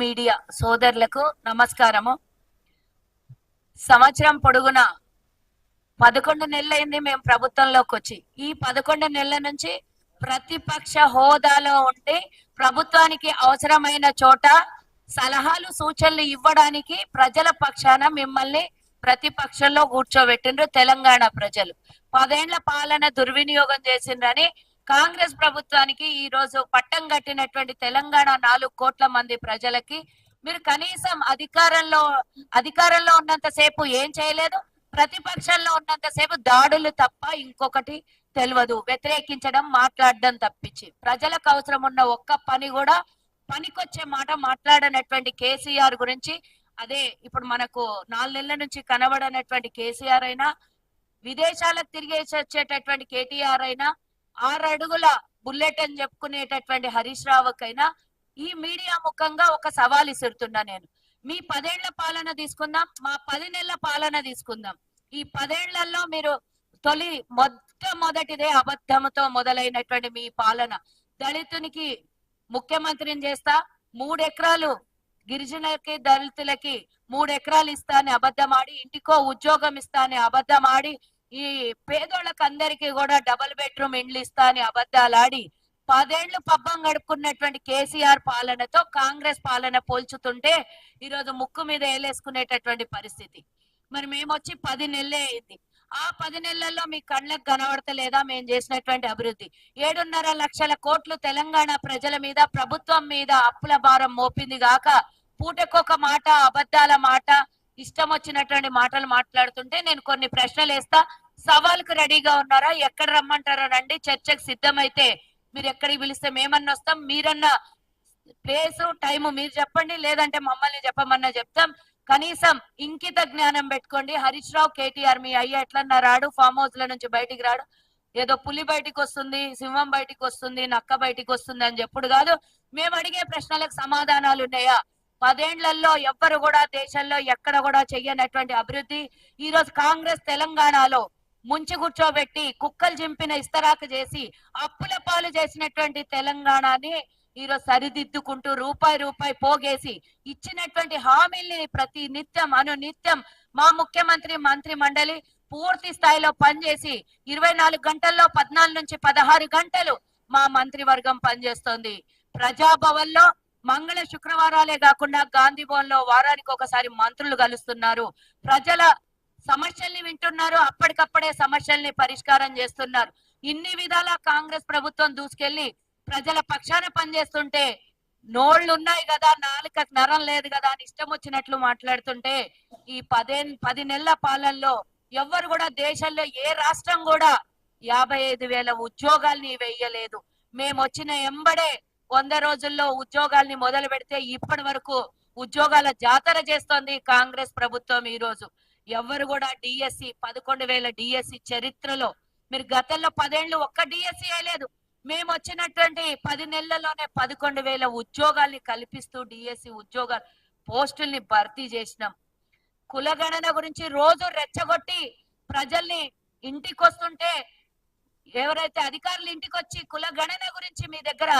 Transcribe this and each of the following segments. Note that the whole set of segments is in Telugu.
మీడియా సోదరులకు నమస్కారము. సంవత్సరం పొడుగున పదకొండు నెలలైంది మేము ప్రభుత్వంలోకి వచ్చి ఈ పదకొండు నెలల నుంచి ప్రతిపక్ష హోదాలో ఉండి ప్రభుత్వానికి అవసరమైన చోట సలహాలు సూచనలు ఇవ్వడానికి ప్రజల పక్షాన మిమ్మల్ని ప్రతిపక్షంలో కూర్చోబెట్టిండ్రు తెలంగాణ ప్రజలు. పదేళ్ళ పాలన దుర్వినియోగం చేసిండ్రని కాంగ్రెస్ ప్రభుత్వానికి ఈ రోజు పట్టం కట్టినటువంటి తెలంగాణ నాలుగు కోట్ల మంది ప్రజలకి మీరు కనీసం అధికారంలో అధికారంలో ఉన్నంత సేపు ఏం చేయలేదు? ప్రతిపక్షంలో ఉన్నంత సేపు దాడులు తప్ప ఇంకొకటి తెలియదు వ్యతిరేకించడం మాట్లాడడం తప్పించి. ప్రజలకు అవసరం ఉన్న ఒక్క పని కూడా పనికొచ్చే మాట మాట్లాడనటువంటి కేసీఆర్ గురించి అదే ఇప్పుడు మనకు నాలుగు నెలల నుంచి కనబడనటువంటి కేసీఆర్ అయినా విదేశాలకు తిరిగేసి వచ్చేటటువంటి కేటీఆర్ అయినా ఆరడుగుల అడుగుల బుల్లెట్ అని చెప్పుకునేటటువంటి హరీష్ రావుకైనా ఈ మీడియా ముఖంగా ఒక సవాల్ ఇసురుతున్నా నేను. మీ పదేళ్ళ పాలన తీసుకుందాం మా పది నెలల పాలన తీసుకుందాం. ఈ పదేళ్ళలో మీరు తొలి మొట్టమొదటిదే అబద్ధముతో మొదలైనటువంటి మీ పాలన. దళితునికి ముఖ్యమంత్రిని చేస్తా మూడెకరాలు గిరిజనులకి దళితులకి మూడెకరాలు ఇస్తా అని అబద్ధం ఆడి ఇంటికో ఉద్యోగం ఇస్తా అని అబద్ధం ఆడి ఈ పేదోళ్ళకి అందరికీ కూడా డబుల్ బెడ్రూమ్ ఇండ్లు ఇస్తా అని అబద్ధాలు ఆడి పదేళ్ళు పబ్బం గడుపుకున్నటువంటి కేసీఆర్ పాలనతో కాంగ్రెస్ పాలన పోల్చుతుంటే ఈరోజు ముక్కు మీద ఏలేసుకునేటటువంటి పరిస్థితి. మరి మేము వచ్చి పది నెలలే అయింది. ఆ పది నెలల్లో మీ కళ్ళకు కనబడతలేదా మేము చేసినటువంటి అభివృద్ధి? ఏడున్నర లక్షల కోట్లు తెలంగాణ ప్రజల మీద ప్రభుత్వం మీద అప్పుల భారం మోపింది గాక పూటకొక మాట అబద్ధాల మాట ఇష్టం వచ్చినటువంటి మాటలు మాట్లాడుతుంటే నేను కొన్ని ప్రశ్నలు వేస్తా. సవాల్కు రెడీగా ఉన్నారా? ఎక్కడ రమ్మంటారా రండి. చర్చకు సిద్ధమైతే మీరు ఎక్కడికి పిలిస్తే మేమన్నా వస్తాం. మీరన్నా ప్లేస్ టైం మీరు చెప్పండి. లేదంటే మమ్మల్ని చెప్పమన్నా చెప్తాం. కనీసం ఇంకిత జ్ఞానం పెట్టుకోండి. హరీష్ రావు కేటీఆర్ మీ అయ్య ఎట్లన్నా రాడు? ఫామ్ హౌస్ ల నుంచి బయటికి రాడు? ఏదో పులి బయటికి వస్తుంది సింహం బయటికి వస్తుంది నక్క బయటికి వస్తుంది అని చెప్పుడు కాదు. మేము అడిగే ప్రశ్నలకు సమాధానాలు ఉన్నాయా? పదేండ్లలో ఎవ్వరు కూడా దేశంలో ఎక్కడ కూడా చెయ్యనటువంటి అభివృద్ధి. ఈ రోజు కాంగ్రెస్ తెలంగాణలో ముంచి కూర్చోబెట్టి కుక్కలు చింపిన ఇస్తరాకు చేసి అప్పుల పాలు చేసినటువంటి తెలంగాణని ఈరోజు సరిదిద్దుకుంటూ రూపాయి రూపాయి పోగేసి ఇచ్చినటువంటి హామీల్ని ప్రతి నిత్యం అను నిత్యం మా ముఖ్యమంత్రి మంత్రి మండలి పూర్తి స్థాయిలో పనిచేసి ఇరవై నాలుగు గంటల్లో పద్నాలుగు నుంచి పదహారు గంటలు మా మంత్రివర్గం పనిచేస్తోంది. ప్రజాభవన్లో మంగళ శుక్రవారాలే కాకుండా గాంధీ భవన్లో వారానికి ఒకసారి మంత్రులు కలుస్తున్నారు. ప్రజల సమస్యల్ని వింటున్నారు. అప్పటికప్పుడే సమస్యల్ని పరిష్కారం చేస్తున్నారు. ఇన్ని విధాల కాంగ్రెస్ ప్రభుత్వం దూసుకెళ్ళి ప్రజల పక్షాన పనిచేస్తుంటే నోళ్ళు ఉన్నాయి కదా నాలుక నరం లేదు కదా అని ఇష్టం వచ్చినట్లు మాట్లాడుతుంటే ఈ పదే పది నెలల పాలనలో ఎవ్వరు కూడా దేశంలో ఏ రాష్ట్రం కూడా యాభై ఐదు వేల ఉద్యోగాల్ని వెయ్యలేదు మేము వచ్చిన ఎంబడే వంద రోజుల్లో ఉద్యోగాల్ని మొదలు పెడితే ఇప్పటి వరకు ఉద్యోగాల జాతర చేస్తోంది కాంగ్రెస్ ప్రభుత్వం ఈ రోజు ఎవ్వరు కూడా డిఎస్సి పదకొండు వేల డిఎస్సి చరిత్రలో. మీరు గతంలో పదేళ్ళు ఒక్క డిఎస్సి లేదు. మేము వచ్చినటువంటి పది నెలల్లోనే పదకొండు వేల ఉద్యోగాల్ని కల్పిస్తూ డిఎస్సి ఉద్యోగాలు పోస్టుల్ని భర్తీ చేసినాం. కులగణన గురించి రోజు రెచ్చగొట్టి ప్రజల్ని ఇంటికి వస్తుంటే ఎవరైతే అధికారులు ఇంటికి వచ్చి కులగణన గురించి మీ దగ్గర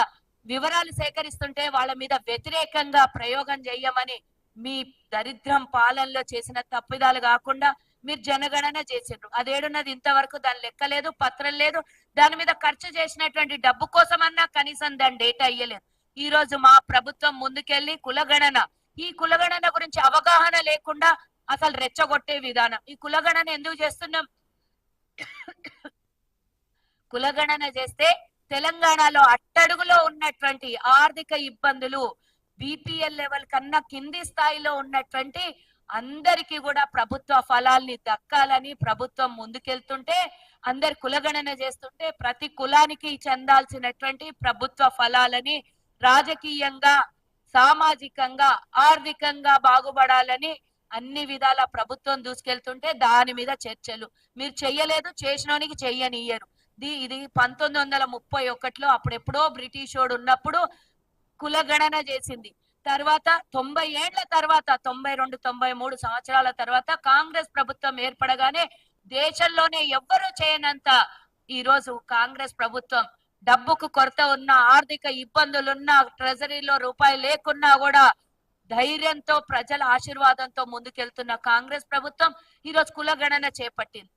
వివరాలు సేకరిస్తుంటే వాళ్ళ మీద వ్యతిరేకంగా ప్రయోగం చేయమని మీ దరిద్రం పాలనలో చేసిన తప్పిదాలు కాకుండా మీరు జనగణన చేసిండ్రు. అదేడున్నది ఇంతవరకు దాని లెక్క లేదు పత్రం లేదు. దాని మీద ఖర్చు చేసినటువంటి డబ్బు కోసం అన్నా కనీసం దాని డేటా ఇయ్యలేదు. ఈ రోజు మా ప్రభుత్వం ముందుకెళ్ళి కులగణన ఈ కులగణన గురించి అవగాహన లేకుండా అసలు రెచ్చగొట్టే విధానం. ఈ కులగణన ఎందుకు చేస్తున్నాం? కులగణన చేస్తే తెలంగాణలో అట్టడుగులో ఉన్నటువంటి ఆర్థిక ఇబ్బందులు బీపీఎల్ లెవెల్ కన్నా కింది స్థాయిలో ఉన్నటువంటి అందరికీ కూడా ప్రభుత్వ ఫలాల్ని దక్కాలని ప్రభుత్వం ముందుకెళ్తుంటే అందరి కులగణన చేస్తుంటే ప్రతి కులానికి చెందాల్సినటువంటి ప్రభుత్వ ఫలాలని రాజకీయంగా సామాజికంగా ఆర్థికంగా బాగుపడాలని అన్ని విధాల ప్రభుత్వం దూసుకెళ్తుంటే దాని మీద చర్చలు. మీరు చెయ్యలేదు చేసినోనికి చెయ్యనియ్యరు ఇది ఇది పంతొమ్మిది వందల ముప్పై ఒకటిలో అప్పుడెప్పుడో బ్రిటిషోడు ఉన్నప్పుడు కులగణన చేసింది. తర్వాత తొంభై ఏళ్ళ తర్వాత తొంభై రెండు తొంభై మూడు సంవత్సరాల తర్వాత కాంగ్రెస్ ప్రభుత్వం ఏర్పడగానే దేశంలోనే ఎవ్వరూ చేయనంత ఈ రోజు కాంగ్రెస్ ప్రభుత్వం డబ్బుకు కొరత ఉన్న ఆర్థిక ఇబ్బందులున్నా ట్రెజరీలో రూపాయి లేకున్నా కూడా ధైర్యంతో ప్రజల ఆశీర్వాదంతో ముందుకెళ్తున్న కాంగ్రెస్ ప్రభుత్వం ఈ రోజు కులగణన చేపట్టింది.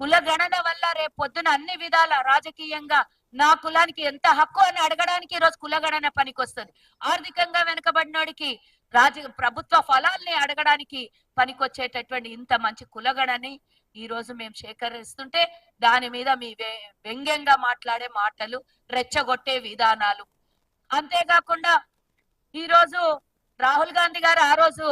కులగణన వల్ల రేపు పొద్దున అన్ని విధాల రాజకీయంగా నా కులానికి ఎంత హక్కు అని అడగడానికి ఈ రోజు కులగణన పనికొస్తుంది. ఆర్థికంగా వెనుకబడినోడికి రాజ ప్రభుత్వ ఫలాల్ని అడగడానికి పనికొచ్చేటటువంటి ఇంత మంచి కులగణని ఈ రోజు మేము సేకరిస్తుంటే దాని మీద మీ వ్య- వ్యంగ్యంగా మాట్లాడే మాటలు రెచ్చగొట్టే విధానాలు. అంతేకాకుండా ఈ రోజు రాహుల్ గాంధీ గారు ఆ రోజు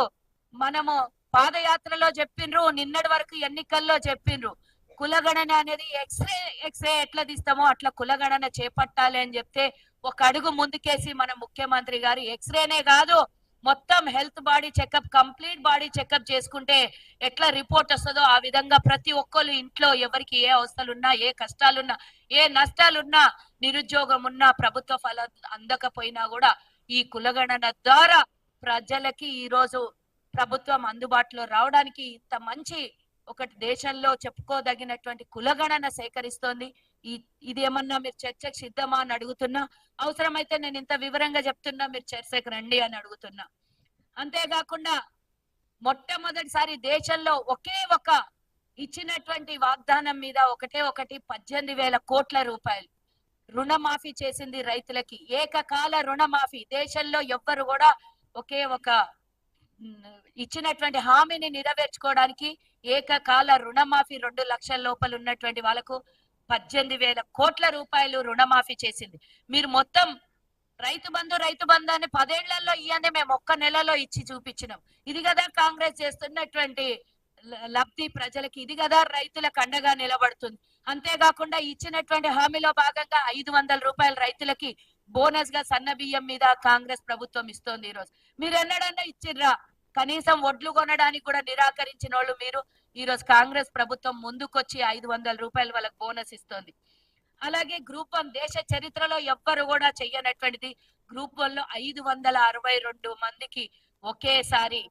మనము పాదయాత్రలో చెప్పిండ్రు నిన్నటి వరకు ఎన్నికల్లో చెప్పిండ్రు కులగణన అనేది ఎక్స్రే ఎక్స్రే ఎట్లా తీస్తామో అట్లా కులగణన చేపట్టాలి అని చెప్తే ఒక అడుగు ముందుకేసి మన ముఖ్యమంత్రి గారు ఎక్స్రేనే కాదు మొత్తం health body checkup complete body checkup చేసుకుంటే ఎట్లా రిపోర్ట్ వస్తుందో ఆ విధంగా ప్రతి ఒక్కరు ఇంట్లో ఎవరికి ఏ అవస్థలున్నా ఏ కష్టాలున్నా ఏ నష్టాలున్నా నిరుద్యోగం ఉన్నా ప్రభుత్వ ఫలం అందకపోయినా కూడా ఈ కులగణన ద్వారా ప్రజలకి ఈ రోజు ప్రభుత్వం అందుబాటులో రావడానికి ఇంత మంచి ఒకటి దేశంలో చెప్పుకోదగినటువంటి కులగణన సేకరిస్తోంది. ఈ ఇది ఏమన్నా మీరు చర్చకు సిద్ధమా అని అడుగుతున్నా. అవసరమైతే నేను ఇంత వివరంగా చెప్తున్నా మీరు చర్చకు రండి అని అడుగుతున్నా. అంతేకాకుండా మొట్టమొదటిసారి దేశంలో ఒకే ఒక ఇచ్చినటువంటి వాగ్దానం మీద ఒకటే ఒకటి పద్దెనిమిది వేల కోట్ల రూపాయలు రుణమాఫీ చేసింది రైతులకి. ఏకకాల రుణమాఫీ. దేశంలో ఎవ్వరు కూడా ఒకే ఒక ఇచ్చినటువంటి హామీని నెరవేర్చుకోవడానికి ఏకకాల రుణమాఫీ రెండు లక్షల లోపల ఉన్నటువంటి వాళ్ళకు పద్దెనిమిది వేల కోట్ల రూపాయలు రుణమాఫీ చేసింది. మీరు మొత్తం రైతు బంధు రైతు బంధు అని పదేళ్ళలో ఇవన్నీ మేము ఒక్క నెలలో ఇచ్చి చూపించినాం. ఇది కదా కాంగ్రెస్ చేస్తున్నటువంటి లబ్ధి ప్రజలకి ఇది కదా రైతులకు అండగా నిలబడుతుంది. అంతేకాకుండా ఇచ్చినటువంటి హామీలో భాగంగా ఐదు వందల రూపాయలు రైతులకి బోనస్గా సన్న బియ్యం మీద కాంగ్రెస్ ప్రభుత్వం ఇస్తోంది ఈ రోజు మీరు ఎన్నడన్నా ఇచ్చిర్రా? కనీసం వడ్లు కొనడానికి కూడా నిరాకరించిన వాళ్ళు మీరు. ఈ రోజు కాంగ్రెస్ ప్రభుత్వం ముందుకొచ్చి ఐదు వందల రూపాయలు వాళ్ళకి బోనస్ ఇస్తోంది. అలాగే గ్రూప్ వన్ దేశ చరిత్రలో ఎవ్వరు కూడా చెయ్యనటువంటిది. గ్రూప్ వన్లో ఐదు వందల అరవై రెండు మందికి ఒకేసారి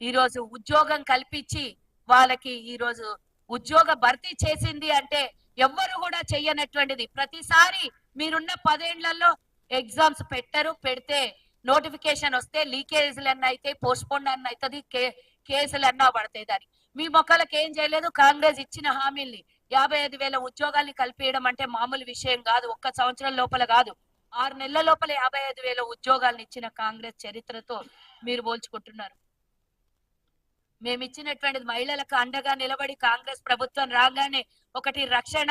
ఈరోజు ఉద్యోగం కల్పించి వాళ్ళకి ఈరోజు ఉద్యోగ భర్తీ చేసింది అంటే ఎవ్వరు కూడా చెయ్యనటువంటిది. ప్రతిసారి మీరున్న పదేళ్ళలో ఎగ్జామ్స్ పెట్టరు పెడితే నోటిఫికేషన్ వస్తే లీకేజ్లు అన్న అయితే పోస్ట్ పోన్ అన్న అవుతుంది కేసులు అన్నా పడతాయి దాని మీ మొక్కలకు ఏం చేయలేదు కాంగ్రెస్ ఇచ్చిన హామీల్ని యాభై ఐదు వేల ఉద్యోగాల్ని కల్పించడం అంటే మామూలు విషయం కాదు ఒక్క సంవత్సరం లోపల కాదు. ఆరు నెలల లోపల యాభై ఐదు వేల ఉద్యోగాలను ఇచ్చిన కాంగ్రెస్ చరిత్రతో మీరు పోల్చుకుంటున్నారు. మేము ఇచ్చినటువంటిది మహిళలకు అండగా నిలబడి కాంగ్రెస్ ప్రభుత్వం రాగానే ఒకటి రక్షణ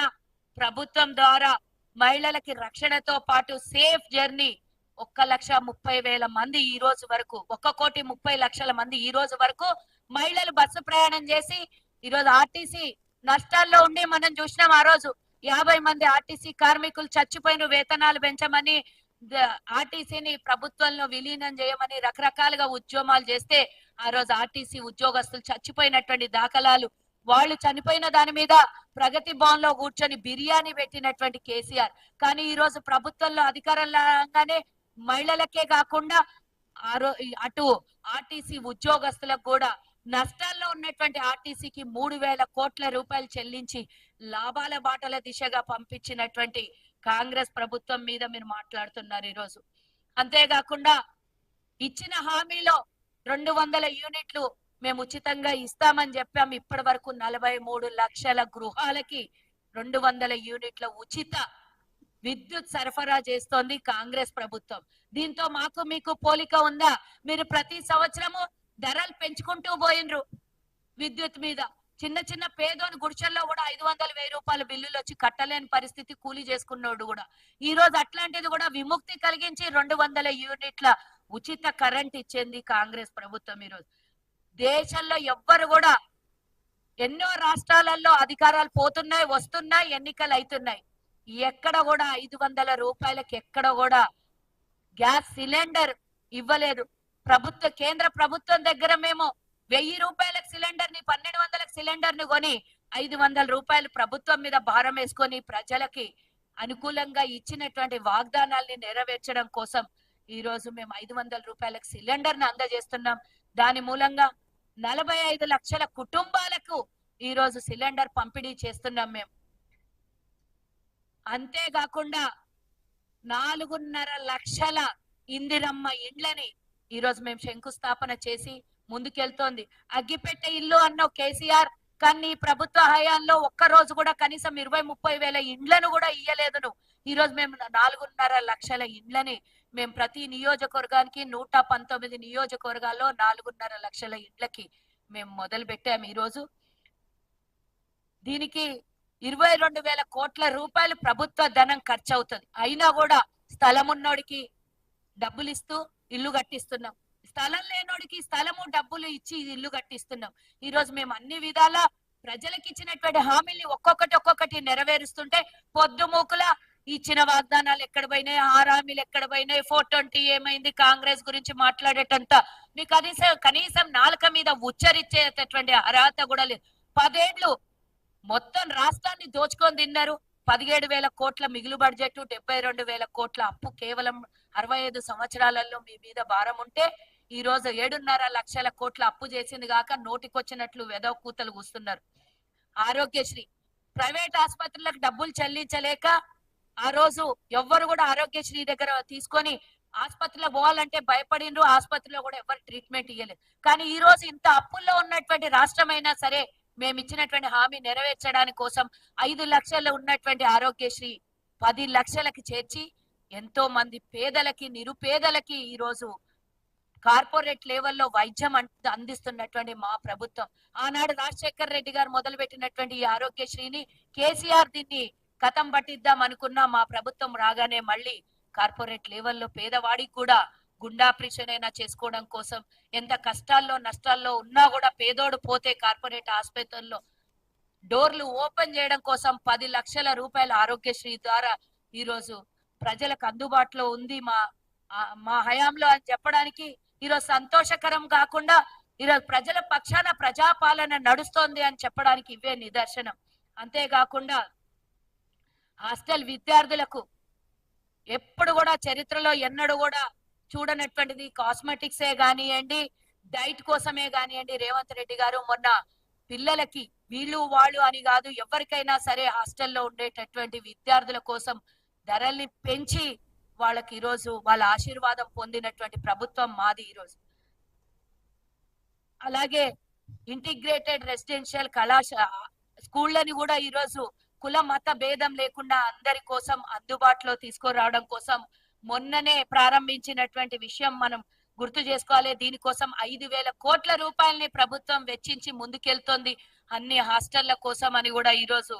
ప్రభుత్వం ద్వారా మహిళలకి రక్షణతో పాటు సేఫ్ జర్నీ ఒక్క లక్ష ముప్పై వేల మంది ఈ రోజు వరకు ఒక్క కోటి ముప్పై లక్షల మంది ఈ రోజు వరకు మహిళలు బస్సు ప్రయాణం చేసి ఈ రోజు ఆర్టీసీ నష్టాల్లో ఉండి మనం చూసినాం ఆ రోజు యాభై మంది ఆర్టీసీ కార్మికులు చచ్చిపోయిన వేతనాలు పెంచమని ఆర్టీసీని ప్రభుత్వంలో విలీనం చేయమని రకరకాలుగా ఉద్యమాలు చేస్తే ఆ రోజు ఆర్టీసీ ఉద్యోగస్తులు చచ్చిపోయినటువంటి దాఖలాలు వాళ్ళు చనిపోయిన దాని మీద ప్రగతి భవన్లో కూర్చొని బిర్యానీ పెట్టినటువంటి కేసీఆర్. కానీ ఈ రోజు ప్రభుత్వంలో అధికారంగానే రాగానే మహిళలకే కాకుండా ఆ అటు ఆర్టీసీ ఉద్యోగస్తులకు కూడా నష్టాల్లో ఉన్నటువంటి ఆర్టీసీకి మూడు వేల కోట్ల రూపాయలు చెల్లించి లాభాల బాటల దిశగా పంపించినటువంటి కాంగ్రెస్ ప్రభుత్వం మీద మీరు మాట్లాడుతున్నారు ఈరోజు. అంతేకాకుండా ఇచ్చిన హామీలో రెండు వందల యూనిట్లు మేము ఉచితంగా ఇస్తామని చెప్పాం. ఇప్పటి వరకు నలభై మూడు లక్షల గృహాలకి రెండు వందల యూనిట్ల ఉచిత విద్యుత్ సరఫరా చేస్తోంది కాంగ్రెస్ ప్రభుత్వం. దీంతో మాకు మీకు పోలిక ఉందా? మీరు ప్రతి సంవత్సరము ధరలు పెంచుకుంటూ పోయినరు విద్యుత్ మీద. చిన్న చిన్న పేదోని గుడిచెల్లో కూడా ఐదు వందల వెయ్యి రూపాయల బిల్లులు వచ్చి కట్టలేని పరిస్థితి కూలీ చేసుకున్నోడు కూడా. ఈ రోజు అట్లాంటిది కూడా విముక్తి కలిగించి రెండు వందల యూనిట్ల ఉచిత కరెంట్ ఇచ్చింది కాంగ్రెస్ ప్రభుత్వం ఈరోజు దేశంలో ఎవ్వరు కూడా ఎన్నో రాష్ట్రాలలో అధికారాలు పోతున్నాయి వస్తున్నాయి ఎన్నికలు అవుతున్నాయి. ఎక్కడ కూడా ఐదు వందల రూపాయలకి ఎక్కడ కూడా గ్యాస్ సిలిండర్ ఇవ్వలేదు. ప్రభుత్వ కేంద్ర ప్రభుత్వం దగ్గర మేము వెయ్యి రూపాయలకు సిలిండర్ని పన్నెండు వందలకు సిలిండర్ని కొని ఐదు వందల రూపాయలు ప్రభుత్వం మీద భారం వేసుకొని ప్రజలకి అనుకూలంగా ఇచ్చినటువంటి వాగ్దానాల్ని నెరవేర్చడం కోసం ఈ రోజు మేము ఐదు వందల రూపాయలకు సిలిండర్ని అందజేస్తున్నాం. దాని మూలంగా నలభై ఐదు లక్షల కుటుంబాలకు ఈ రోజు సిలిండర్ పంపిణీ చేస్తున్నాం మేము. అంతేకాకుండా నాలుగున్నర లక్షల ఇందిరమ్మ ఇండ్లని ఈ రోజు మేము శంకుస్థాపన చేసి ముందుకెళ్తోంది. అగ్గిపెట్టె ఇల్లు అన్న కేసీఆర్ కానీ ప్రభుత్వ హయాంలో ఒక్క రోజు కూడా కనీసం ఇరవై ముప్పై వేల ఇండ్లను కూడా ఇయ్యలేదు ఈరోజు ఈ రోజు మేము నాలుగున్నర లక్షల ఇండ్లని మేము ప్రతి నియోజకవర్గానికి నూట పంతొమ్మిది నియోజకవర్గాల్లో నాలుగున్నర లక్షల ఇండ్లకి మేము మొదలు పెట్టాము ఈరోజు. దీనికి ఇరవై రెండు వేల కోట్ల రూపాయలు ప్రభుత్వ ధనం ఖర్చు అవుతుంది అయినా కూడా స్థలం ఉన్నోడికి డబ్బులు ఇస్తూ ఇల్లు కట్టిస్తున్నాం. స్థలం లేనోడికి స్థలము డబ్బులు ఇచ్చి ఇల్లు కట్టిస్తున్నాం. ఈ రోజు మేము అన్ని విధాల ప్రజలకు ఇచ్చినటువంటి హామీల్ని ఒక్కొక్కటి ఒక్కొక్కటి నెరవేరుస్తుంటే పొద్దుమూకుల ఇచ్చిన వాగ్దానాలు ఎక్కడ పోయినాయి ఆరు హామీలు ఎక్కడ పోయినాయి ఫోర్ ట్వంటీ ఏమైంది కాంగ్రెస్ గురించి మాట్లాడేటంత. మీకు కనీసం కనీసం నాలుక మీద ఉచ్చరించేటటువంటి అర్హత కూడా లేదు. పదేండ్లు మొత్తం రాష్ట్రాన్ని దోచుకొని తిన్నారు. పదిహేడు వేల కోట్ల మిగులు బడ్జెట్ డెబ్బై రెండు వేల కోట్ల అప్పు కేవలం అరవై ఐదు సంవత్సరాలలో మీ మీద భారం ఉంటే ఈ రోజు ఏడున్నర లక్షల కోట్ల అప్పు చేసింది కాక నోటికొచ్చినట్లు వెదవ కూతలు కూస్తున్నారు. ఆరోగ్యశ్రీ. ప్రైవేట్ ఆసుపత్రులకు డబ్బులు చెల్లించలేక ఆ రోజు ఎవ్వరు కూడా ఆరోగ్యశ్రీ దగ్గర తీసుకొని ఆసుపత్రిలో పోవాలంటే భయపడిండ్రు ఆసుపత్రిలో కూడా ఎవరు ట్రీట్మెంట్ ఇవ్వలేదు కానీ ఈ రోజు ఇంత అప్పుల్లో ఉన్నటువంటి రాష్ట్రమైనా సరే మేము ఇచ్చినటువంటి హామీ నెరవేర్చడానికి కోసం ఐదు లక్షల్లో ఉన్నటువంటి ఆరోగ్యశ్రీ పది లక్షలకి చేర్చి ఎంతో మంది పేదలకి నిరుపేదలకి ఈ రోజు కార్పొరేట్ లెవెల్లో వైద్యం అందిస్తున్నటువంటి మా ప్రభుత్వం. ఆనాడు రాజశేఖర్ రెడ్డి గారు మొదలు పెట్టినటువంటి ఈ ఆరోగ్యశ్రీని కేసీఆర్ దీన్ని కథం పట్టిద్దాం అనుకున్నా మా ప్రభుత్వం రాగానే మళ్ళీ కార్పొరేట్ లెవెల్లో పేదవాడికి కూడా గుండా ఆపరేషన్ అయినా చేసుకోవడం కోసం ఎంత కష్టాల్లో నష్టాల్లో ఉన్నా కూడా పేదోడు పోతే కార్పొరేట్ ఆసుపత్రుల్లో డోర్లు ఓపెన్ చేయడం కోసం పది లక్షల రూపాయల ఆరోగ్యశ్రీ ద్వారా ఈరోజు ప్రజలకు అందుబాటులో ఉంది మా మా హయాంలో అని చెప్పడానికి ఈరోజు సంతోషకరం కాకుండా ఈరోజు ప్రజల పక్షాన ప్రజాపాలన నడుస్తోంది అని చెప్పడానికి ఇవే నిదర్శనం. అంతేకాకుండా హాస్టల్ విద్యార్థులకు ఎప్పుడు కూడా చరిత్రలో ఎన్నడూ కూడా చూడనటువంటిది కాస్మెటిక్సే కానివ్వండి డైట్ కోసమే కానివ్వండి రేవంత్ రెడ్డి గారు మొన్న పిల్లలకి వీళ్ళు వాళ్ళు అని కాదు ఎవరికైనా సరే హాస్టల్లో ఉండేటటువంటి విద్యార్థుల కోసం ధరల్ని పెంచి వాళ్ళకి ఈరోజు వాళ్ళ ఆశీర్వాదం పొందినటువంటి ప్రభుత్వం మాది ఈరోజు. అలాగే ఇంటిగ్రేటెడ్ రెసిడెన్షియల్ కళాశాల స్కూళ్ళని కూడా ఈరోజు కుల మత భేదం లేకుండా అందరి కోసం అందుబాటులో తీసుకురావడం కోసం మొన్ననే ప్రారంభించినటువంటి విషయం మనం గుర్తు చేసుకోవాలి. దీనికోసం ఐదు వేల కోట్ల రూపాయలని ప్రభుత్వం వెచ్చించి ముందుకెళ్తోంది. అన్ని హాస్టళ్ళ కోసం అని కూడా ఈరోజు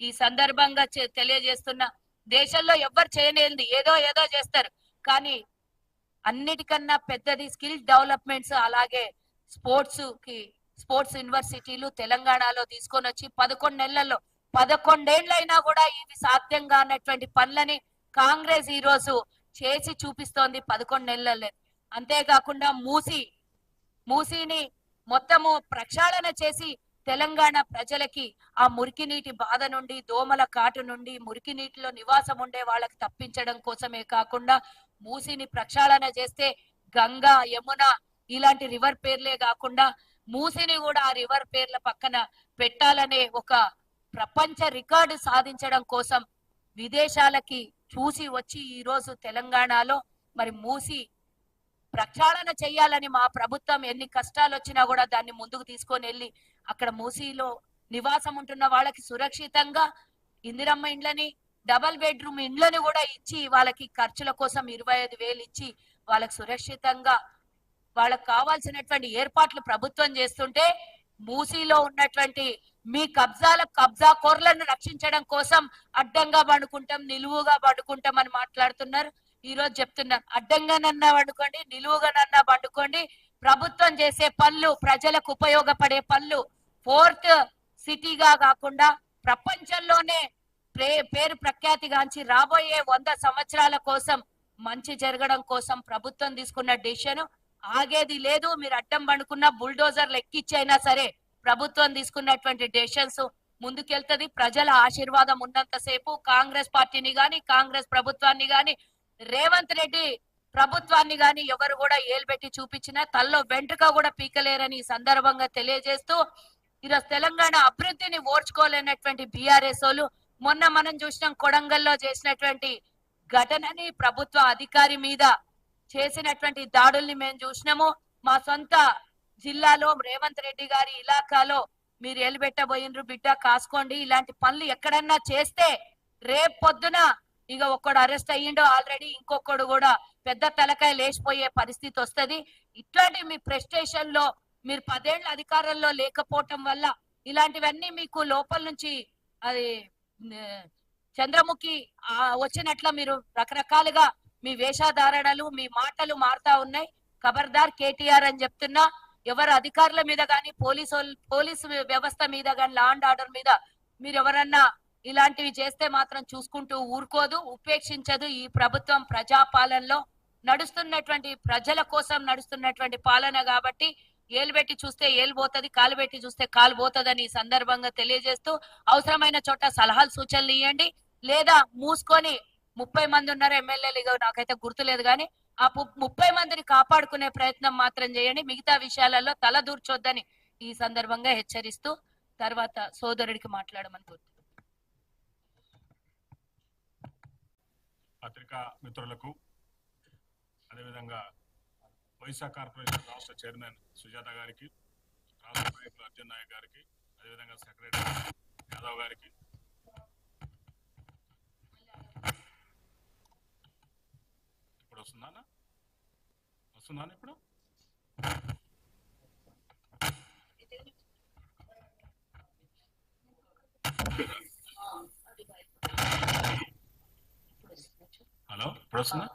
ఈ సందర్భంగా తెలియజేస్తున్న దేశంలో ఎవ్వరు చేయలేంది ఏదో ఏదో చేస్తారు. కానీ అన్నిటికన్నా పెద్దది స్కిల్ డెవలప్మెంట్స్ అలాగే స్పోర్ట్స్కి స్పోర్ట్స్ యూనివర్సిటీలు తెలంగాణలో తీసుకొని వచ్చి పదకొండు నెలల్లో పదకొండేళ్ళైనా కూడా ఇవి సాధ్యం కానటువంటి పనులని కాంగ్రెస్ ఈ రోజు చేసి చూపిస్తోంది పదకొండు నెలల్లో అంతేకాకుండా మూసి మూసిని మొత్తము ప్రక్షాళన చేసి తెలంగాణ ప్రజలకి ఆ మురికి నీటి బాధ నుండి దోమల కాటు నుండి మురికి నీటిలో నివాసం ఉండే వాళ్ళకి తప్పించడం కోసమే కాకుండా మూసిని ప్రక్షాళన చేస్తే గంగా యమున ఇలాంటి రివర్ పేర్లే కాకుండా మూసిని కూడా ఆ రివర్ పేర్ల పక్కన పెట్టాలనే ఒక ప్రపంచ రికార్డు సాధించడం కోసం విదేశాలకి చూసి వచ్చి ఈరోజు తెలంగాణలో మరి మూసి ప్రక్షాళన చేయాలని మా ప్రభుత్వం ఎన్ని కష్టాలు వచ్చినా కూడా దాన్ని ముందుకు తీసుకొని వెళ్ళి అక్కడ మూసీలో నివాసం ఉంటున్న వాళ్ళకి సురక్షితంగా ఇందిరమ్మ ఇండ్లని డబల్ బెడ్రూమ్ ఇండ్లని కూడా ఇచ్చి వాళ్ళకి ఖర్చుల కోసం ఇరవై ఐదు వేలు ఇచ్చి వాళ్ళకి సురక్షితంగా వాళ్ళకి కావాల్సినటువంటి ఏర్పాట్లు ప్రభుత్వం చేస్తుంటే మూసీలో ఉన్నటువంటి మీ కబ్జాల కబ్జా కోర్లను రక్షించడం కోసం అడ్డంగా పండుకుంటాం నిలువుగా పండుకుంటాం అని మాట్లాడుతున్నారు. ఈ రోజు చెప్తున్నారు అడ్డంగానన్నా పండుకోండి నిలువుగానన్నా పండుకోండి. ప్రభుత్వం చేసే పనులు ప్రజలకు ఉపయోగపడే పనులు ఫోర్త్ సిటీగా కాకుండా ప్రపంచంలోనే ప్రే- పేరు ప్రఖ్యాతిగాంచి రాబోయే వంద సంవత్సరాల కోసం మంచి జరగడం కోసం ప్రభుత్వం తీసుకున్న డిసిషన్ ఆగేది లేదు. మీరు అడ్డం పండుకున్న బుల్డోజర్లు ఎక్కిచ్చైనా సరే ప్రభుత్వం తీసుకున్నటువంటి డెసిషన్స్ ముందుకెళ్తది. ప్రజల ఆశీర్వాదం ఉన్నంతసేపు కాంగ్రెస్ పార్టీని గాని కాంగ్రెస్ ప్రభుత్వాన్ని గాని రేవంత్ రెడ్డి ప్రభుత్వాన్ని గాని ఎవరు కూడా ఏల్బెట్టి చూపించినా తల్లో వెంట్రుక కూడా పీకలేరని సందర్భంగా తెలియజేస్తూ ఈరోజు తెలంగాణ అభివృద్ధిని ఓర్చుకోలేనటువంటి బీఆర్ఎస్ వాళ్ళు మొన్న మనం చూసినాం కొడంగల్లో చేసినటువంటి ఘటనని ప్రభుత్వ అధికారి మీద చేసినటువంటి దాడుల్ని మేము చూసినాము. మా సొంత జిల్లాలో రేవంత్ రెడ్డి గారి ఇలాకాలో మీరు ఎలిబెట్టబోయినరు బిడ్డ కాసుకోండి. ఇలాంటి పనులు ఎక్కడన్నా చేస్తే రేపు పొద్దున ఇక ఒక్కడు అరెస్ట్ అయ్యిండో ఆల్రెడీ ఇంకొకడు కూడా పెద్ద తలకాయ లేచిపోయే పరిస్థితి వస్తుంది. ఇట్లాంటి మీ ప్రెస్టేషన్లో మీరు పదేళ్ళ అధికారంలో లేకపోవటం వల్ల ఇలాంటివన్నీ మీకు లోపల నుంచి అది చంద్రముఖి వచ్చినట్ల మీరు రకరకాలుగా మీ వేషధారణలు మీ మాటలు మారుతా ఉన్నాయి. ఖబర్దార్ కేటీఆర్ అని చెప్తున్నా. ఎవరు అధికారుల మీద కానీ పోలీసు పోలీసు వ్యవస్థ మీద కానీ లా అండ్ ఆర్డర్ మీద మీరు ఎవరన్నా ఇలాంటివి చేస్తే మాత్రం చూసుకుంటూ ఊరుకోదు ఉపేక్షించదు. ఈ ప్రభుత్వం ప్రజాపాలనలో నడుస్తున్నటువంటి ప్రజల కోసం నడుస్తున్నటువంటి పాలన కాబట్టి ఏలు పెట్టి చూస్తే ఏలు పోతుంది కాలు పెట్టి చూస్తే కాలు పోతుందని ఈ సందర్భంగా తెలియజేస్తూ అవసరమైన చోట సలహాలు సూచనలు ఇవ్వండి లేదా మూసుకొని ముప్పై మంది ఉన్నారు ఎమ్మెల్యేలు నాకైతే గుర్తులేదు కానీ ఆ ముప్పై మందిని కాపాడుకునే ప్రయత్నం మాత్రం చేయండి మిగతా విషయాలలో తల దూర్చొద్దని ఈ సందర్భంగా హెచ్చరిస్తూ తర్వాత సోదరుడికి మాట్లాడమని కోరుతున్నాను. పత్రికా మిత్రులకు అదేవిధంగా వైసా కార్పొరేషన్ రాష్ట్ర చైర్మన్ సుజాత గారికి రాష్ట్ర నాయకులు అర్జున్ నాయక్ గారికి అదేవిధంగా సెక్రటరీ యాదవ్ గారికి వస్తుందా వస్తుందా ఇప్పుడు? హలో ఇప్పుడు వస్తుందా?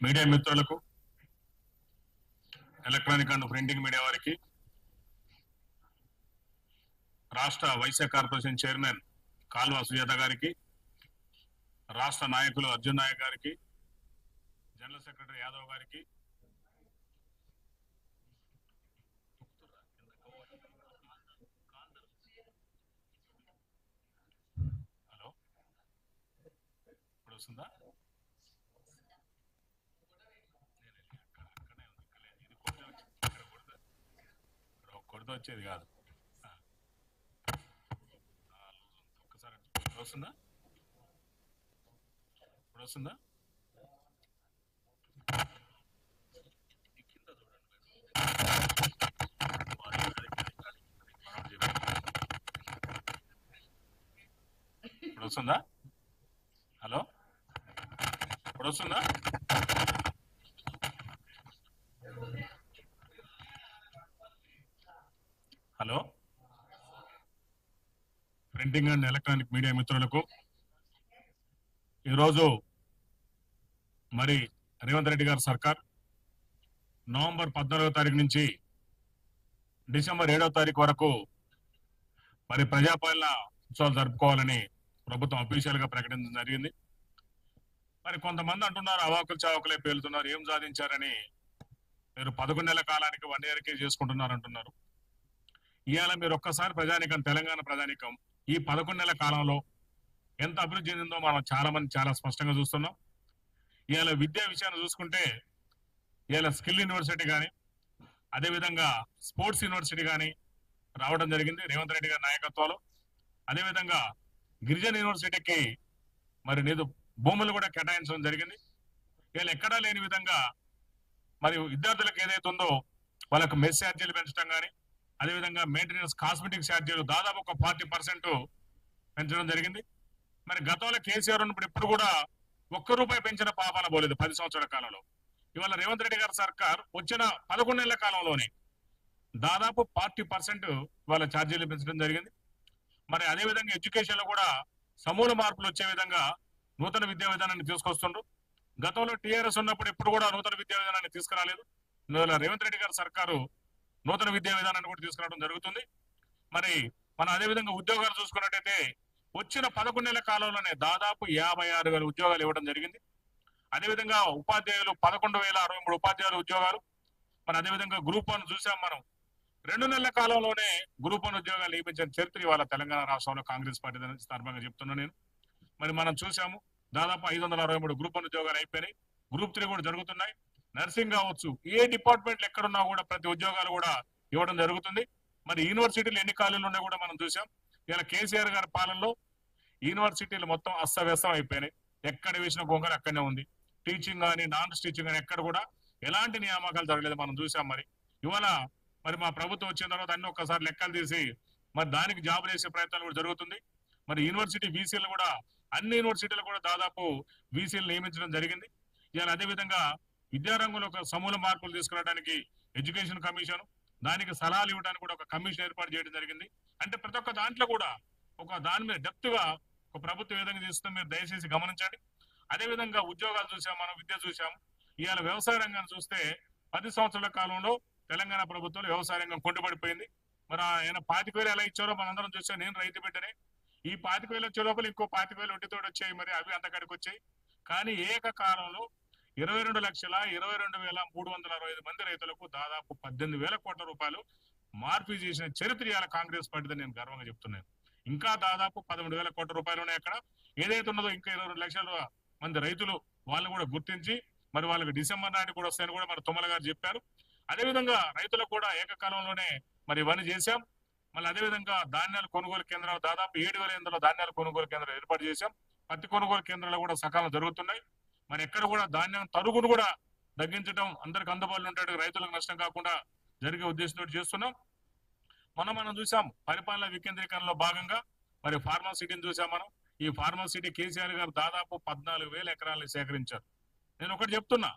మీడియా మిత్రులకు ఎలక్ట్రానిక్ అండ్ ప్రింటింగ్ మీడియా వారికి రాష్ట్ర వైశ్య కార్పొరేషన్ చైర్మన్ కాల్వా సుజాత గారికి రాష్ట్ర నాయకులు అర్జున్ నాయక్ గారికి జనరల్ సెక్రటరీ యాదవ్ గారికి. హలో? ఇప్పుడు వస్తుందా? అక్కడనే వచ్చేది కాదు. ఒక్కసారి. వస్తుందా ఇప్పుడు వస్తుందా ఈ కింద చూడండి వాడి ఇక్కడ, ఇక్కడ, ఇక్కడ, ఇక్కడ. మనోడు ఇప్పుడు వస్తుందా హలో? ఇప్పుడు వస్తుందా hello? Printing and electronic media మిత్రులకు ఈరోజు మరి రేవంత్ రెడ్డి గారి సర్కార్ నవంబర్ పద్నాలుగో తారీఖు నుంచి డిసెంబర్ ఏడవ తారీఖు వరకు మరి ప్రజాపాలన ఉత్సవాలు జరుపుకోవాలని ప్రభుత్వం అఫీషియల్గా ప్రకటించడం జరిగింది. మరి కొంతమంది అంటున్నారు అవాకులు చావకులే పేలుతున్నారు ఏం సాధించారని మీరు పదకొండు నెలల కాలానికి వన్ ఇయర్కే చేసుకుంటున్నారు అంటున్నారు. ఇవాళ మీరు ఒక్కసారి ప్రజానికం తెలంగాణ ప్రజానికం ఈ పదకొండు నెలల కాలంలో ఎంత అభివృద్ధి చెందిందో మనం చాలా మంది చాలా స్పష్టంగా చూస్తున్నాం. ఇవాళ విద్యా విషయాన్ని చూసుకుంటే ఇవాళ స్కిల్ యూనివర్సిటీ కానీ అదేవిధంగా స్పోర్ట్స్ యూనివర్సిటీ కానీ రావడం జరిగింది రేవంత్ రెడ్డి గారి నాయకత్వంలో. అదేవిధంగా గిరిజన యూనివర్సిటీకి మరి నేను భూములు కూడా కేటాయించడం జరిగింది. వీళ్ళు ఎక్కడా లేని విధంగా మరి విద్యార్థులకు ఏదైతే ఉందో వాళ్ళకు మెస్ ఛార్జీలు పెంచడం కానీ అదేవిధంగా మెయింటెనెన్స్ కాస్మెటిక్ ఛార్జీలు దాదాపు ఒక ఫార్టీ పర్సెంట్ పెంచడం జరిగింది. మరి గతంలో కేసీఆర్ ఉన్నప్పుడు ఇప్పుడు కూడా ఒక్క రూపాయి పెంచిన పాపాన పోలేదు పది సంవత్సరాల కాలంలో. ఇవాళ రేవంత్ రెడ్డి గారి సర్కార్ వచ్చిన పదకొండు నెలల కాలంలోనే దాదాపు ఫార్టీ పర్సెంట్ వాళ్ళ ఛార్జీలు పెంచడం జరిగింది. మరి అదే విధంగా ఎడ్యుకేషన్లో కూడా సమూల మార్పులు వచ్చే విధంగా నూతన విద్యా విధానాన్ని తీసుకొస్తుండ్రు. గతంలో టీఆర్ఎస్ ఉన్నప్పుడు ఎప్పుడు కూడా నూతన విద్యా విధానాన్ని తీసుకురాలేదు. రేవంత్ రెడ్డి గారి సర్కారు నూతన విద్యా విధానాన్ని కూడా తీసుకురావడం జరుగుతుంది. మరి మనం అదే విధంగా ఉద్యోగాలు చూసుకున్నట్టయితే వచ్చిన పదకొండు నెలల కాలంలోనే దాదాపు యాభై ఆరు వేల ఉద్యోగాలు ఇవ్వడం జరిగింది. అదేవిధంగా ఉపాధ్యాయులు పదకొండు వేల అరవై మూడు ఉపాధ్యాయుల ఉద్యోగాలు. మరి అదేవిధంగా గ్రూప్ వన్ చూసాం మనం. రెండు నెలల కాలంలోనే గ్రూప్ వన్ ఉద్యోగాలు నియమించిన చరిత్ర ఇవాళ తెలంగాణ రాష్ట్రంలో కాంగ్రెస్ పార్టీ సందర్భంగా చెప్తున్నా నేను. మరి మనం చూసాము దాదాపు ఐదు వందల అరవై మూడు గ్రూప్ వన్ ఉద్యోగాలు అయిపోయినాయి. గ్రూప్ త్రీ కూడా జరుగుతున్నాయి. నర్సింగ్ కావచ్చు ఏ డిపార్ట్మెంట్లు ఎక్కడున్నా కూడా ప్రతి ఉద్యోగాలు కూడా ఇవ్వడం జరుగుతుంది. మరి యూనివర్సిటీలు ఎన్ని ఖాళీలు ఉన్నాయి కూడా మనం చూసాం. ఇలా కేసీఆర్ గారి పాలనలో యూనివర్సిటీలు మొత్తం అస్తవ్యస్తం అయిపోయినాయి. ఎక్కడ వేసిన గొంగర అక్కడనే ఉంది. టీచింగ్ కానీ నాన్ టీచింగ్ కానీ ఎక్కడ కూడా ఎలాంటి నియామకాలు జరగలేదు మనం చూసాం మరి. ఇవాళ మరి మా ప్రభుత్వం వచ్చిన తర్వాత అన్ని ఒక్కసారి లెక్కలు తీసి మరి దానికి జాబులు వేసే ప్రయత్నాలు కూడా జరుగుతుంది. మరి యూనివర్సిటీ బీసీలు కూడా అన్ని యూనివర్సిటీలు కూడా దాదాపు బీసీలు నియమించడం జరిగింది. ఇలా అదే విధంగా విద్యారంగంలో ఒక సమూల మార్పులు తీసుకురావడానికి ఎడ్యుకేషన్ కమిషన్ దానికి సలహాలు ఇవ్వడానికి కూడా ఒక కమిషన్ ఏర్పాటు చేయడం జరిగింది. అంటే ప్రతి ఒక్క దాంట్లో కూడా ఒక దాని మీద డెప్త్గా ఒక ప్రభుత్వం ఏ విధంగా చేస్తుందో మీరు దయచేసి గమనించండి. అదే విధంగా ఉద్యోగాలు చూసాం మనం విద్య చూసాం. ఇవాళ వ్యవసాయ రంగాన్ని చూస్తే పది సంవత్సరాల కాలంలో తెలంగాణ ప్రభుత్వం వ్యవసాయ రంగం కుంటుపడిపోయింది. మరి ఆయన పాతిక వేలు ఎలా ఇచ్చారో మనందరం చూసాం నేను రైతు బిడ్డనే. ఈ పాతిక వేలు వచ్చే లోపల ఇంకో పాతిక వేలు ఒడ్డితోటి వచ్చాయి మరి అవి అంతకాడికి వచ్చాయి. కానీ ఏకకాలంలో ఇరవై రెండు లక్షల ఇరవై రెండు వేల మూడు వందల అరవై ఐదు మంది రైతులకు దాదాపు పద్దెనిమిది వేల కోట్ల రూపాయలు మార్పు చేసిన చరిత్ర ఇవాళ కాంగ్రెస్ పార్టీదని నేను గర్వంగా చెప్తున్నాను. ఇంకా దాదాపు పదమూడు వేల కోట్ల రూపాయలు ఉన్నాయి అక్కడ. ఏదైతే ఉన్నదో ఇంకా ఇరవై రెండు లక్షల మంది రైతులు వాళ్ళు కూడా గుర్తించి మరి వాళ్ళకి డిసెంబర్ నాటి కూడా వస్తాయని కూడా మరి తుమ్మల గారు చెప్పారు. అదేవిధంగా రైతులకు కూడా ఏకకాలంలోనే మరి ఇవన్నీ చేశాం. మళ్ళీ అదేవిధంగా ధాన్యాల కొనుగోలు కేంద్రాలు దాదాపు ఏడు వేల ఎనిమిదిలో ధాన్యాల కొనుగోలు కేంద్రాలు ఏర్పాటు చేశాం. పత్తి కొనుగోలు కేంద్రాలు కూడా సకాలం జరుగుతున్నాయి. మరి ఎక్కడ కూడా ధాన్యం తరుగును కూడా తగ్గించడం అందరికి అందుబాటులో ఉండేట్టు రైతులకు నష్టం కాకుండా జరిగే ఉద్దేశంతో చేస్తున్నాం. మనం మనం చూసాం పరిపాలన వికేంద్రీకరణలో భాగంగా మరి ఫార్మా సిటీని చూసాం మనం. ఈ ఫార్మా సిటీ కేసీఆర్ గారు దాదాపు పద్నాలుగు వేల ఎకరాలను సేకరించారు. నేను ఒకటి చెప్తున్నా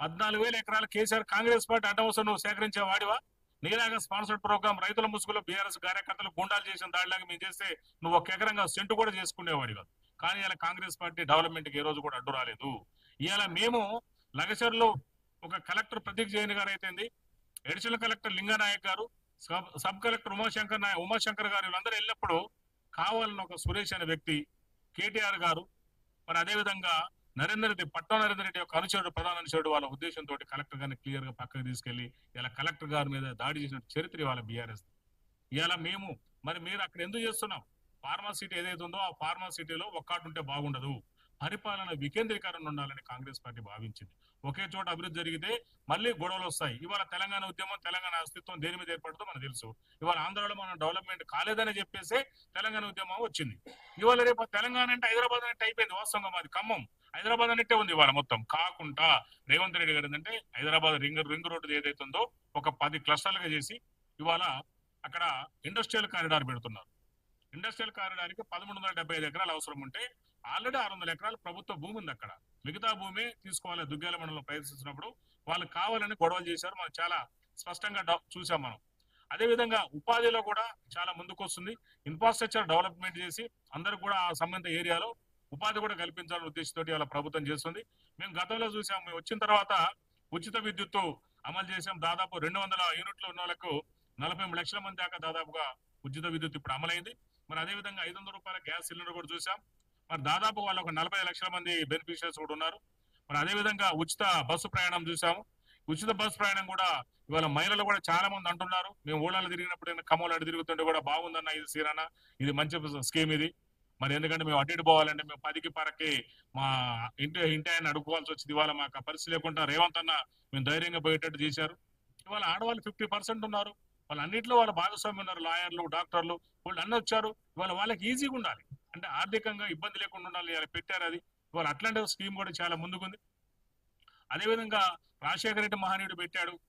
పద్నాలుగు వేల ఎకరాలు కేసీఆర్ కాంగ్రెస్ పార్టీ అడ్డవసరం నువ్వు సేకరించే వాడివా? నీలాగా స్పాన్సర్డ్ ప్రోగ్రామ్ రైతుల ముసుగులో బీఆర్ఎస్ కార్యకర్తలు గుండాలు చేసిన దాడిలాగా మేము చేస్తే నువ్వు ఒక ఎకరంగా సెంటు కూడా చేసుకునేవాడి కాదు. కానీ ఇలా కాంగ్రెస్ పార్టీ డెవలప్మెంట్కి ఏ రోజు కూడా అడ్డు రాలేదు. ఇవాళ మేము లగచర్లో ఒక కలెక్టర్ ప్రతీక్ జైన్ గారు అయితేంది ఎడిషనల్ కలెక్టర్ లింగనాయక్ గారు సబ్ సబ్ కలెక్టర్ ఉమాశంకర్ నాయ ఉమాశంకర్ గారు వీళ్ళందరూ వెళ్ళినప్పుడు కావాలని ఒక సురేష్ అనే వ్యక్తి కేటీఆర్ గారు మరి అదే విధంగా నరేందర్ రెడ్డి పట్టణ నరేందర్ రెడ్డి యొక్క అనుచరుడు ప్రధాన అనుచరుడు వాళ్ళ ఉద్దేశంతో కలెక్టర్ గారిని క్లియర్గా పక్కకు తీసుకెళ్ళి ఇలా కలెక్టర్ గారి మీద దాడి చేసిన చరిత్ర ఇవాళ బీఆర్ఎస్. ఇలా మేము మరి మీరు అక్కడ ఎందుకు చేస్తున్నాం? ఫార్మా సిటీ ఏదైతే ఉందో ఆ ఫార్మాసిటీలో ఒక్కటి ఉంటే బాగుండదు. పరిపాలన వికేంద్రీకరణ ఉండాలని కాంగ్రెస్ పార్టీ భావించింది. ఒకే చోట అభివృద్ధి జరిగితే మళ్ళీ గొడవలు వస్తాయి. ఇవాళ తెలంగాణ ఉద్యమం తెలంగాణ అస్తిత్వం దేని మీద ఏర్పడుతుందో మనకు తెలుసు. ఇవాళ ఆంధ్రాలో మనం డెవలప్మెంట్ కాలేదని చెప్పేసి తెలంగాణ ఉద్యమం వచ్చింది. ఇవాళ రేపు తెలంగాణ అంటే హైదరాబాద్ అంటే అయిపోయింది వాస్తవంగా మాది ఖమ్మం. హైదరాబాద్ అన్నట్టే ఉంది ఇవాళ మొత్తం. కాకుండా రేవంత్ రెడ్డి గారు ఏంటంటే హైదరాబాద్ రింగ్ రింగ్ రోడ్డు ఏదైతే ఉందో ఒక పది క్లస్టర్లుగా చేసి ఇవాళ అక్కడ ఇండస్ట్రియల్ కారిడార్ పెడుతున్నారు. ఇండస్ట్రియల్ కారిడార్కి పదమూడు వందల డెబ్బై ఐదు ఎకరాలు అవసరం ఉంటే ఆల్రెడీ ఆరు వందల ఎకరాలు ప్రభుత్వ భూమి ఉంది అక్కడ. మిగతా భూమి తీసుకోవాలి దుగ్గేల మండలంలో ప్రయత్నిస్తున్నప్పుడు వాళ్ళు కావాలని గొడవలు చేశారు. మనం చాలా స్పష్టంగా చూసాం మనం. అదేవిధంగా ఉపాధిలో కూడా చాలా ముందుకు వస్తుంది ఇన్ఫ్రాస్ట్రక్చర్ డెవలప్మెంట్ చేసి అందరు కూడా ఆ సంబంధిత ఏరియాలో ఉపాధి కూడా కల్పించాలనే ఉద్దేశంతో ఇవాళ ప్రభుత్వం చేస్తుంది. మేము గతంలో చూసాం మేము వచ్చిన తర్వాత ఉచిత విద్యుత్తు అమలు చేసాం దాదాపు రెండు వందల యూనిట్లు ఉన్న వాళ్ళకు నలభై లక్షల మంది దాకా దాదాపుగా ఉచిత విద్యుత్ ఇప్పుడు అమలైంది. మరి అదే విధంగా ఐదు వందల రూపాయల గ్యాస్ సిలిండర్ కూడా చూసాం మరి దాదాపు వాళ్ళు ఒక నలభై లక్షల మంది బెనిఫిషియర్స్ కూడా ఉన్నారు. మరి అదే విధంగా ఉచిత బస్సు ప్రయాణం చూసాము ఉచిత బస్సు ప్రయాణం కూడా ఇవాళ మహిళలు కూడా చాలా మంది అంటున్నారు. మేము ఊళ్ళలో తిరిగినప్పుడు ఖమ్మంలో అటు తిరుగుతుంటే కూడా బాగుందన్న ఇది సీరన్న ఇది మంచి స్కీమ్ ఇది. మరి ఎందుకంటే మేము అటు ఇటు పోవాలంటే మేము పదికి పరకి మా ఇంటి ఇంటి ఆయన అడుక్కోవాల్సి వచ్చింది. ఇవాళ మాకు పరిస్థితి లేకుండా రేవంత్ అన్న మేము ధైర్యంగా పోయేటట్టు చేశారు. ఇవాళ ఆడవాళ్ళు ఫిఫ్టీ పర్సెంట్ ఉన్నారు. వాళ్ళు అన్నింటిలో వాళ్ళ భాగస్వామ్యం ఉన్నారు. లాయర్లు డాక్టర్లు. వాళ్ళు అన్న వచ్చారు ఇవాళ వాళ్ళకి ఈజీగా ఉండాలి. అంటే ఆర్థికంగా ఇబ్బంది లేకుండా ఉండాలి ఇలా పెట్టారు అది. ఇవాళ అట్లాంటి స్కీమ్ కూడా చాలా ముందుకుంది. అదేవిధంగా రాజశేఖర రెడ్డి మహానీయుడు పెట్టాడు.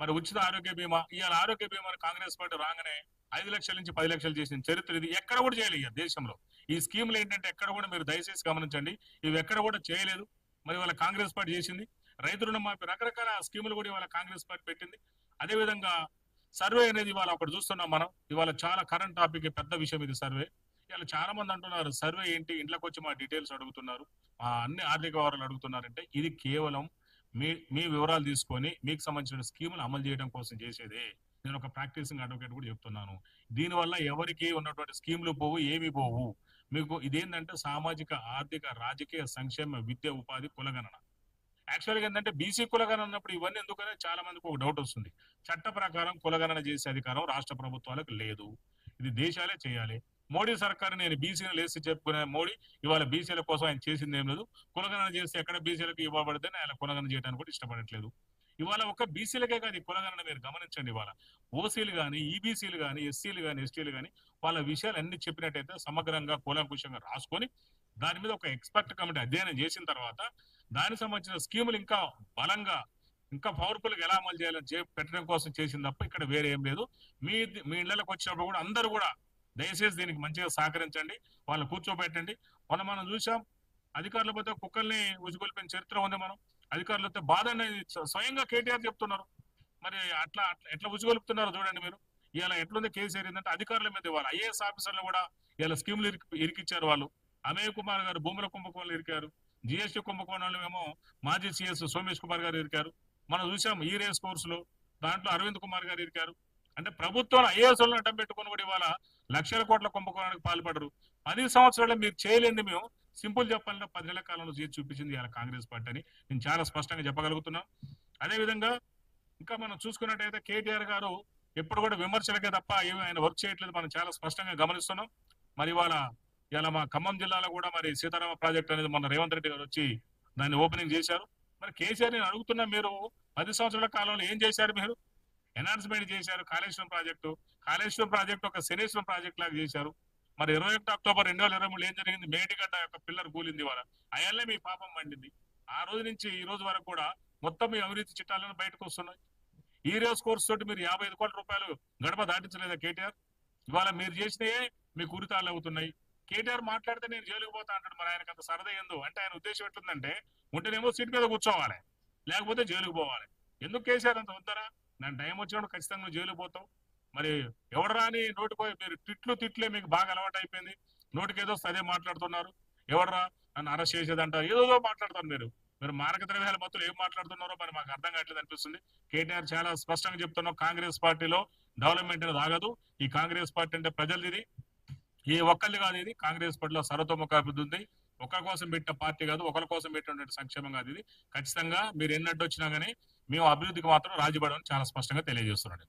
మరి ఉచిత ఆరోగ్య బీమా ఇవాళ ఆరోగ్య బీమా కాంగ్రెస్ పార్టీ రాగానే ఐదు లక్షల నుంచి పది లక్షలు చేసిన చరిత్ర ఇది. ఎక్కడ కూడా చేయలేదు దేశంలో. ఈ స్కీములు ఏంటంటే ఎక్కడ కూడా మీరు దయచేసి గమనించండి. ఇవి ఎక్కడ కూడా చేయలేదు. మరి ఇవాళ కాంగ్రెస్ పార్టీ చేసింది. రైతు రుణమాఫీ రకరకాల స్కీములు కూడా ఇవాళ కాంగ్రెస్ పార్టీ పెట్టింది. అదే విధంగా సర్వే అనేది ఇవాళ ఒకటి చూస్తున్నాం మనం. ఇవాళ చాలా కరెంట్ టాపిక్ పెద్ద విషయం ఇది సర్వే ఇవాళ చాలా మంది అంటున్నారు సర్వే ఏంటి? ఇంట్లోకి వచ్చి మా డీటెయిల్స్ అడుగుతున్నారు. మా అన్ని ఆర్థిక వివరాలు అడుగుతున్నారంటే ఇది కేవలం మీ మీ వివరాలు తీసుకొని మీకు సంబంధించిన స్కీములు అమలు చేయడం కోసం చేసేదే. నేను ఒక ప్రాక్టీసింగ్ అడ్వకేట్ కూడా చెప్తున్నాను. దీనివల్ల ఎవరికి ఉన్నటువంటి స్కీములు పోవు ఏమి పోవు? మీకు ఇదేంటంటే సామాజిక ఆర్థిక రాజకీయ సంక్షేమ విద్య ఉపాధి కులగణన. యాక్చువల్గా ఏంటంటే బీసీ కులగణన అన్నప్పుడు ఇవన్నీ ఎందుకనే చాలా మందికి ఒక డౌట్ వస్తుంది. చట్ట ప్రకారం కులగణన చేసే అధికారం రాష్ట్ర ప్రభుత్వాలకు లేదు. ఇది దేశాలే చేయాలి. మోడీ సర్కార్ నేను బీసీని లేసి చెప్పుకునే మోడీ ఇవాళ బీసీల కోసం ఆయన చేసింది ఏం లేదు. కులగణన చేస్తే ఎక్కడ బీసీలకు ఇవ్వబడితే ఆయన కులగణన చేయడానికి కూడా ఇష్టపడట్లేదు. ఇవాళ ఒక బీసీలకే కాదు కులగణన మీరు గమనించండి ఇవాళ. ఓసీలు కానీ ఈబీసీలు కానీ ఎస్సీలు కానీ ఎస్టీలు కానీ వాళ్ళ విషయాలు అన్ని చెప్పినట్టయితే సమగ్రంగా కూలంకుషంగా రాసుకొని దాని మీద ఒక ఎక్స్పర్ట్ కమిటీ అధ్యయనం చేసిన తర్వాత దానికి సంబంధించిన స్కీములు ఇంకా బలంగా ఇంకా పవర్ఫుల్గా ఎలా అమలు చేయాలని పెట్టడం కోసం చేసింది తప్ప ఇక్కడ వేరే ఏం లేదు. మీ మీ ఇళ్ళకు వచ్చినప్పుడు కూడా అందరూ కూడా దయచేసి దీనికి మంచిగా సహకరించండి. వాళ్ళు కూర్చోబెట్టండి. మనం మనం చూసాం అధికారుల పోతే కుక్కల్ని ఉజుగొల్పిన చరిత్ర ఉంది మనం. అధికారులతో బాధ అనేది స్వయంగా కేటీఆర్ చెప్తున్నారు. మరి అట్లా అట్లా ఎట్లా ఉజుగొలుపుతున్నారో చూడండి మీరు. ఇలా ఎట్లుంది కేసీఆర్ ఏంటంటే అధికారుల మీద ఇవ్వాలి. ఐఏఎస్ ఆఫీసర్లు కూడా ఇలా స్కీములు ఇరికి ఇరికిచ్చారు వాళ్ళు. అమేయ్ కుమార్ గారు భూముల కుంభకోణంలో ఇరికారు. జిఎస్టీ కుంభకోణంలో ఏమో మాజీ సిఎస్ సోమేష్ కుమార్ గారు ఇరికారు. మనం చూసాం ఈ రేస్ కోర్సులో దాంట్లో అరవింద్ కుమార్ గారు ఇరికారు. అంటే ప్రభుత్వం ఐఏఎస్లను అడ్డం పెట్టుకుని కూడా ఇవాళ లక్షల కోట్ల కుంభకోణానికి పాల్పడరు. పది సంవత్సరాలు మీరు చేయలేంది మేము సింపుల్ చెప్పాలంటే పదేళ్ళ కాలంలో చేసి చూపించింది ఇవాళ కాంగ్రెస్ పార్టీ అని నేను చాలా స్పష్టంగా చెప్పగలుగుతున్నాను అదే విధంగా ఇంకా మనం చూసుకున్నట్టయితే కేటీఆర్ గారు ఎప్పుడు కూడా విమర్శలకే తప్ప ఏమి ఆయన వర్క్ చేయట్లేదు. మనం చాలా స్పష్టంగా గమనిస్తున్నాం. మరి ఇవాళ ఇలా మా ఖమ్మం జిల్లాలో కూడా మరి సీతారామ ప్రాజెక్ట్ అనేది మన రేవంత్ రెడ్డి గారు వచ్చి దాన్ని ఓపెనింగ్ చేశారు. మరి కేసీఆర్ నేను అడుగుతున్నా మీరు పది సంవత్సరాల కాలంలో ఏం చేశారు మీరు? ఎన్హాన్స్మెంట్ చేశారు కాళేశ్వరం ప్రాజెక్టు. కాళేశ్వరం ప్రాజెక్టు ఒక శనేశ్వరం ప్రాజెక్ట్ లాగా చేశారు. మరి ఇరవై ఒకటి అక్టోబర్ రెండు వేల ఇరవై మూడు ఏం జరిగింది? మేటిగడ్డ యొక్క పిల్లర్ కూలింది వాళ్ళ అయ్యల్లే మీ పాపం పండింది ఆ రోజు నుంచి ఈ రోజు వరకు కూడా మొత్తం మీ అవినీతి చిట్టాలను బయటకు వస్తున్నాయి. ఈ రోజు కోర్సు తోటి మీరు యాభై ఐదు కోట్ల రూపాయలు గడప దాటించలేదా కేటీఆర్? ఇవాళ మీరు చేసినయే మీకు కురితాలు అవుతున్నాయి. కేటీఆర్ మాట్లాడితే నేను జైలుకు పోతా అంటాడు మరి ఆయనకు అంత సరదా ఎందు అంటే ఆయన ఉద్దేశం ఎట్లుందంటే ఉంటేనేమో సీట్ మీద కూర్చోవాలి. లేకపోతే జైలుకు పోవాలి. ఎందుకు కేసీఆర్ అంత వద్దరా నేను టైం వచ్చినప్పుడు ఖచ్చితంగా నువ్వు జైలుకు పోతావు. మరి ఎవడరా అని నోటికి మీరు తిట్లు తిట్లే మీకు బాగా అలవాటు అయిపోయింది. నోటికి ఏదో సరే మాట్లాడుతున్నారు. ఎవడరా నన్ను అరెస్ట్ చేసేదంటారు. ఏదో మాట్లాడుతారు మీరు. మీరు మార్గద్రవ్యాల మత్తులు ఏం మాట్లాడుతున్నారో మరి మాకు అర్థం కావట్లేదు అనిపిస్తుంది. కేటీఆర్ చాలా స్పష్టంగా చెప్తున్నాం. కాంగ్రెస్ పార్టీలో డెవలప్మెంట్ అనేది ఆగదు. ఈ కాంగ్రెస్ పార్టీ అంటే ప్రజలది ఏ ఒక్కళ్ళు కాదు ఇది కాంగ్రెస్ పార్టీలో సర్వతోముఖ అభివృద్ధి ఉంది. ఒకరి కోసం పెట్టిన పార్టీ కాదు ఒకరి కోసం పెట్టినటువంటి సంక్షేమం కాదు ఇది. ఖచ్చితంగా మీరు ఎన్నట్టు వచ్చినా కానీ మేము అభివృద్ధికి మాత్రం రాజీపడమని చాలా స్పష్టంగా తెలియజేస్తున్నాడు